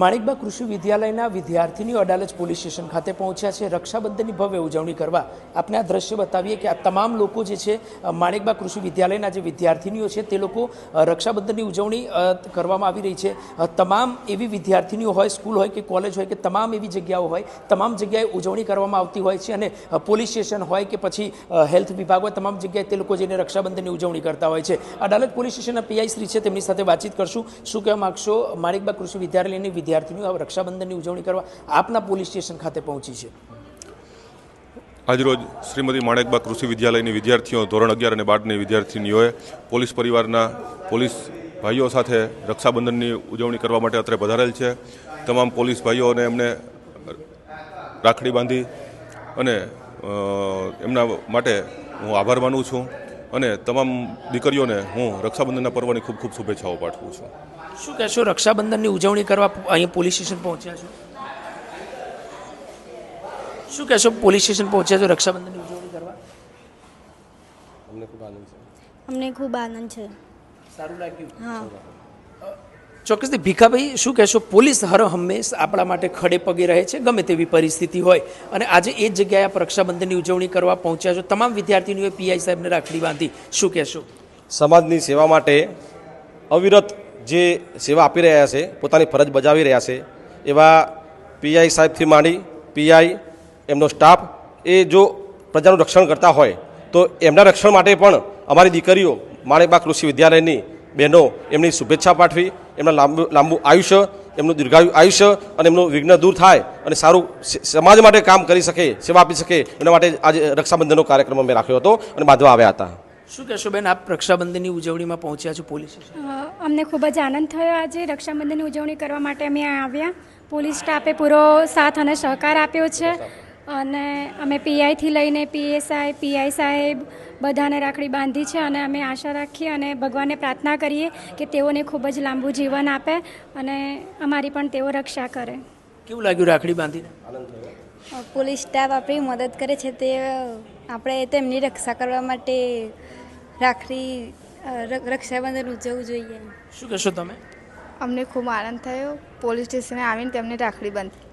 માણિકબા કૃષિ વિદ્યાલયના વિદ્યાર્થીનીઓ Adalaj police station ખાતે પહોંચ્યા છે. રક્ષાબંધનની ભવ્ય ઉજવણી કરવા આપણે આ દ્રશ્ય બતાવીએ કે આ તમામ લોકો જે છે માણિકબા કૃષિ વિદ્યાલયના જે વિદ્યાર્થીનીઓ છે, તે લોકો રક્ષાબંધનની ઉજવણી કરવામાં આવી રહી છે. તમામ એવી વિદ્યાર્થીનીઓ હોય, સ્કૂલ હોય કે કોલેજ હોય કે તમામ એવી જગ્યાઓ હોય, તમામ જગ્યાએ ઉજવણી કરવામાં આવતી હોય છે અને પોલીસ સ્ટેશન હોય કે પછી હેલ્થ વિભાગ હોય, તમામ જગ્યાએ તે લોકો જઈને રક્ષાબંધનની ઉજવણી કરતા હોય છે. અડાલજ પોલીસ સ્ટેશનના પીઆઈ શ્રી છે, તેમની સાથે વાતચીત કરશું. શું કહેવા માગશો? માણિકબા કૃષિ વિદ્યાલયની વિદ્યાર્થીનીઓ આ રક્ષાબંધનની ઉજવણી કરવા આપના પોલીસ સ્ટેશન ખાતે પહોંચી છે. આજરોજ શ્રીમતી માણેકબા કૃષિ વિદ્યાલયની વિદ્યાર્થીઓ ધોરણ અગિયાર અને બારની વિદ્યાર્થીનીઓએ પોલીસ પરિવારના પોલીસ ભાઈઓ સાથે રક્ષાબંધનની ઉજવણી કરવા માટે અત્રે પધારેલ છે. તમામ પોલીસ ભાઈઓને એમને રાખડી બાંધી અને એમના માટે હું આભાર માનું છું. અને તમામ દીકરીઓને હું રક્ષાબંધનના પર્વની ખૂબ ખૂબ શુભેચ્છાઓ પાઠવું છું. શું કહેશો રક્ષાબંધનની ઉજવણી કરવા અહીંયા પોલીસ સ્ટેશન પહોંચ્યા છો? શું કહેશો પોલીસ સ્ટેશન પહોંચ્યા છો રક્ષાબંધનની ઉજવણી કરવા? અમને ખૂબ આનંદ છે. સારું લાગ્યું. હા. ચોક્કસથી ભીખાભાઈ, શું કહેશો? પોલીસ હર હંમેશ આપણા માટે ખડે પગે રહે છે, ગમે તેવી પરિસ્થિતિ હોય. અને આજે એ જ જગ્યાએ આપ રક્ષાબંધનની ઉજવણી કરવા પહોંચ્યા છો. તમામ વિદ્યાર્થીનીઓએ પીઆઈ સાહેબને રાખડી બાંધી. શું કહેશો? સમાજની સેવા માટે અવિરત જે સેવા આપી રહ્યા છે, પોતાની ફરજ બજાવી રહ્યા છે, એવા પીઆઈ સાહેબથી માંડી પીઆઈ, એમનો સ્ટાફ, એ જો પ્રજાનું રક્ષણ કરતા હોય, તો એમના રક્ષણ માટે પણ અમારી દીકરીઓ માણેકબા કૃષિ વિદ્યાલયની બહેનો એમની શુભેચ્છા પાઠવી એમના લાંબુ લાંબુ આયુષ્ય એમનું દીર્ઘાયુ આયુષ્ય અને એમનું વિઘ્ન દૂર થાય અને સારું સમાજ માટે કામ કરી શકે સેવા આપી શકે એના માટે આજે રક્ષાબંધનનો કાર્યક્રમ અમે રાખ્યો હતો અને બાંધવા આવ્યા હતા. શું કહેશો બેન આપ રક્ષાબંધનની ઉજવણીમાં પહોંચ્યા છો પોલીસ અમને ખૂબ જ આનંદ થયો આજે રક્ષાબંધનની ઉજવણી કરવા માટે અમે આવ્યા. પોલીસ સ્ટાફે પૂરો સાથ અને સહકાર આપ્યો છે. અને અમે પીઆઈથી લઈને પીએસઆઈ પીઆઈ સાહેબ બધાને રાખડી બાંધી છે અને અમે આશા રાખીએ અને ભગવાનને પ્રાર્થના કરીએ કે તેઓને ખૂબ જ લાંબુ જીવન આપે અને અમારી પણ તેઓ રક્ષા કરે. કેવું લાગ્યું રાખડી બાંધીને? પોલીસ સ્ટાફ આપણી મદદ કરે છે તે આપણે તેમની રક્ષા કરવા માટે રાખડી ર- રક્ષાબંધન ઉજવવું જોઈએ. શું કહેશો તમે? અમને ખૂબ આનંદ થયો. પોલીસ સ્ટેશને આવીને તેમને રાખડી બાંધી.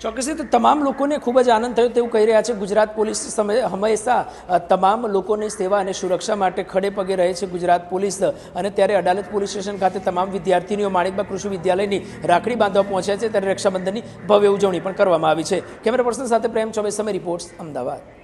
ચોક્કસથી તો તમામ લોકોને ખૂબ જ આનંદ થયો તેવું કહી રહ્યા છે. ગુજરાત પોલીસ સમય હંમેશા તમામ લોકોની સેવા અને સુરક્ષા માટે ખડે પગે રહે છે ગુજરાત પોલીસ. અને ત્યારે અડાલત પોલીસ સ્ટેશન ખાતે તમામ વિદ્યાર્થીનીઓ માણિકબા કૃષિ વિદ્યાલયની રાખડી બાંધવા પહોંચ્યા છે. ત્યારે રક્ષાબંધનની ભવ્ય ઉજવણી પણ કરવામાં આવી છે. કેમેરા પર્સન સાથે પ્રેમ ચોબે સમય રિપોર્ટ્સ, અમદાવાદ.